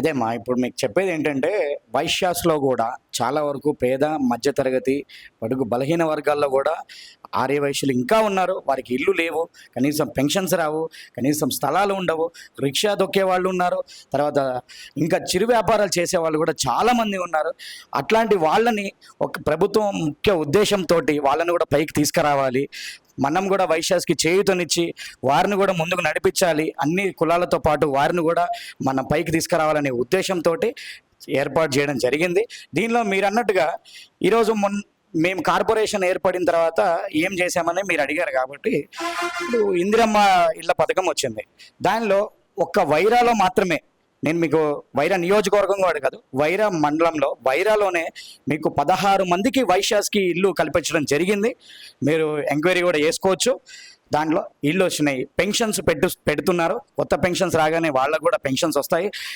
అదే మా ఇప్పుడు మీకు చెప్పేది ఏంటంటే వైశ్యాస్లో కూడా చాలా వరకు పేద మధ్యతరగతి బడుగు బలహీన వర్గాల్లో కూడా ఆర్యవైశ్యులు ఇంకా ఉన్నారు. వారికి ఇల్లు లేవు కనీసం పెన్షన్స్ రావు కనీసం స్థలాలు ఉండవు రిక్షా దొక్కే వాళ్ళు ఉన్నారు. తర్వాత ఇంకా చిరు వ్యాపారాలు చేసే వాళ్ళు కూడా చాలామంది ఉన్నారు. అట్లాంటి వాళ్ళని ఒక ప్రభుత్వం ముఖ్య ఉద్దేశంతో వాళ్ళని కూడా పైకి తీసుకురావాలి. మనం కూడా వైశ్యాస్కి చేయుతనిచ్చి వారిని కూడా ముందుకు నడిపించాలి. అన్ని కులాలతో పాటు వారిని కూడా మనం పైకి తీసుకురావాలనే ఉద్దేశంతో ఏర్పాటు చేయడం జరిగింది. దీనిలో మీరు అన్నట్టుగా ఈరోజు మొన్ మేము కార్పొరేషన్ ఏర్పడిన తర్వాత ఏం చేశామని మీరు అడిగారు కాబట్టి ఇప్పుడు ఇందిరమ్మ ఇళ్ళ పథకం వచ్చింది. దానిలో ఒక్క వైరాలో మాత్రమే నేను మీకు వైరా నియోజకవర్గం కూడా కాదు వైరా మండలంలో వైరాలోనే మీకు పదహారు మందికి వైశ్యాస్కి ఇల్లు కల్పించడం జరిగింది. మీరు ఎంక్వైరీ కూడా చేసుకోవచ్చు. దాంట్లో ఇల్లు వచ్చినాయి. పెన్షన్స్ పెట్టు పెడుతున్నారు. కొత్త పెన్షన్స్ రాగానే వాళ్ళకు కూడా పెన్షన్స్ వస్తాయి.